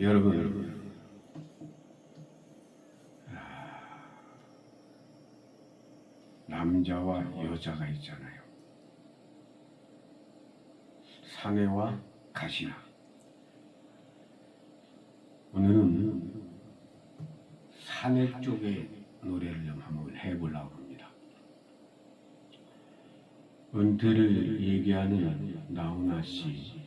여러분 아, 남자와 여자가 있잖아요. 사내와 가시나. 오늘은 사내 쪽의 노래를 좀 한번 해보려고 합니다. 은퇴를 얘기하는 나훈아 씨가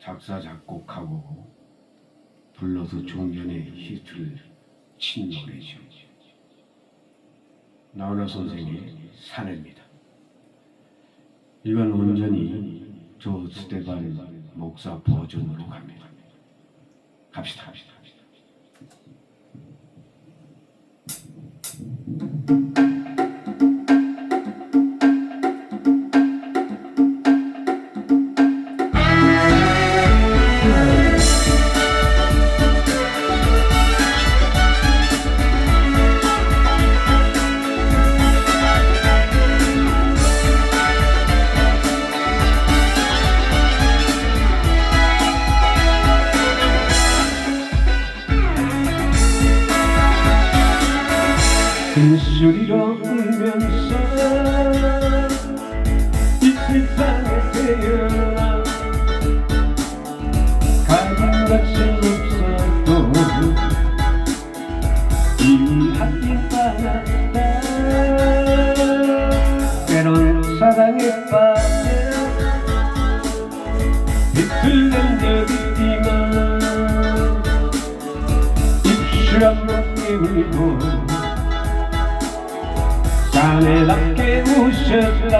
작사 작곡하고 불러서 종전에 히트를 친 노래죠. 나훈아 선생의 사내입니다. 이건 온전히 조 스테반 목사 버전으로 갑니다. 갑시다, 갑시다, 갑시다. 큰 소리로 울면서 이 세상에 태어나 것은 없어도 한입 받았다. 때론 사랑에 빠져 비틀는 적 있지만 입술 한번 깨물고 자네답게 웃었다.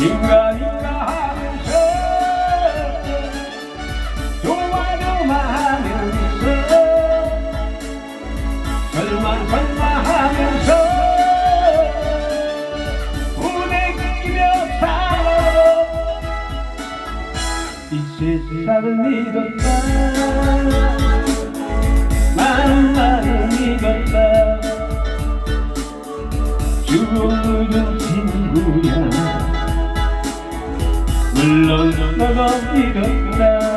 인간인가 하면서 설마 설마 하면서 부대끼며 살아. 이 세상을 믿었다 물론 너도 믿었다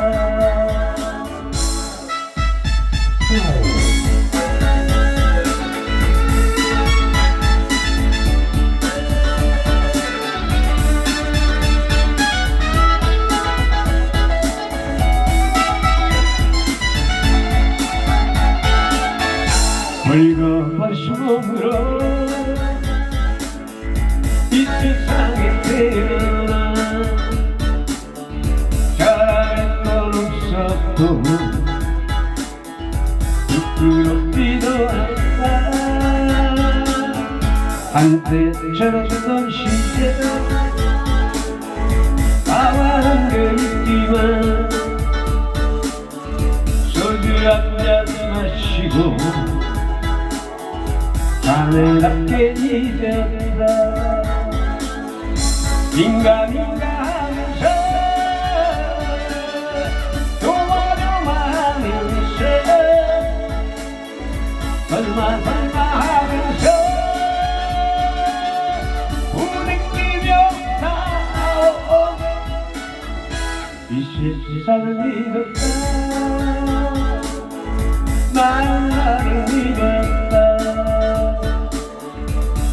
벌거벗은 몸으로 한때 젊었던 시절 나와 함께 있지만 소주 한잔 마시고 자네답게 잊었다. 인간인가 하면서 조마조 이난 나를 믿었다.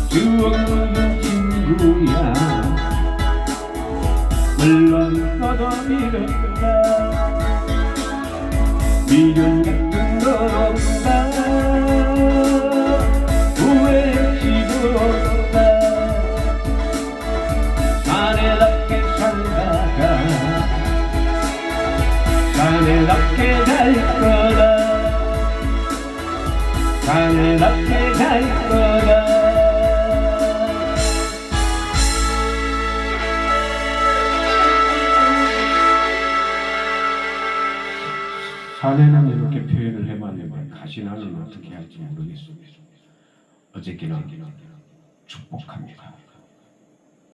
추억 묻은 친구야. 물론 너도 믿었다. 미련 같은 건 없다 사내답게 살 거다 사내답게 살 거다 사내는 이렇게 표현을 해봤는데 가시나는 어떻게 할지 모르겠습니다. 어쨌거나 축복합니다.